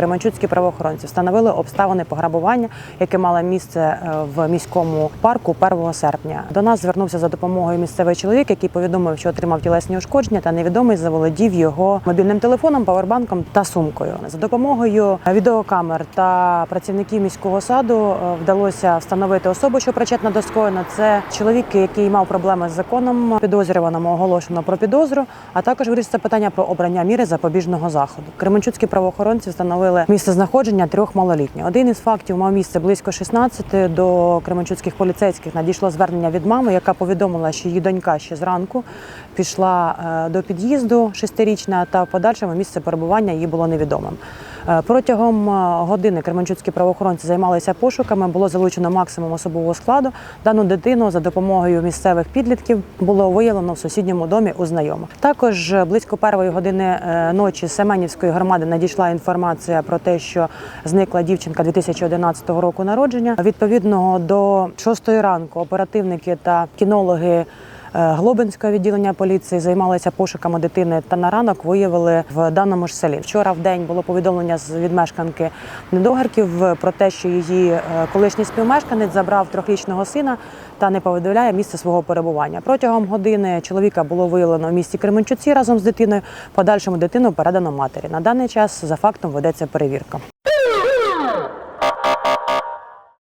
Кременчуцькі правоохоронці встановили обставини пограбування, яке мало місце е, в міському парку 1 серпня. До нас звернувся за допомогою місцевий чоловік, який повідомив, що отримав тілесні ушкодження, та невідомий заволодів його мобільним телефоном, павербанком та сумкою. За допомогою відеокамер та працівників міського саду е, вдалося встановити особу, що причетна до скоєно. Це чоловік, який мав проблеми з законом, підозрюваному оголошено про підозру, а також вирішиться питання про обрання міри запобіжного заходу. Кременчуцькі правоохоронці встановили місце знаходження трьох малолітніх. Один із фактів мав місце близько 16 до кременчуцьких поліцейських. Надійшло звернення від мами, яка повідомила, що її донька ще зранку пішла е, до під'їзду шестирічна, та в подальшому місце перебування її було невідомим. Е, Протягом е, години кременчуцькі правоохоронці займалися пошуками. Було залучено максимум особового складу. Дану дитину за допомогою місцевих підлітків було виявлено в сусідньому домі у знайомих. Також е, близько первої години ночі Семенівської громади надійшла інформація про те, що зникла дівчинка 2011 року народження. Відповідно до 6 ранку оперативники та кінологи. Е, Глобинського відділення поліції займалися пошуками дитини та на ранок виявили в даному ж селі. Вчора в день було повідомлення з від мешканки недогарків про те, що її е, колишній співмешканець забрав трьохрічного сина та не повідомляє місце свого перебування. Протягом години чоловіка було виявлено в місті Кременчуці разом з дитиною. Подальшому дитину передано матері. На даний час за фактом ведеться перевірка.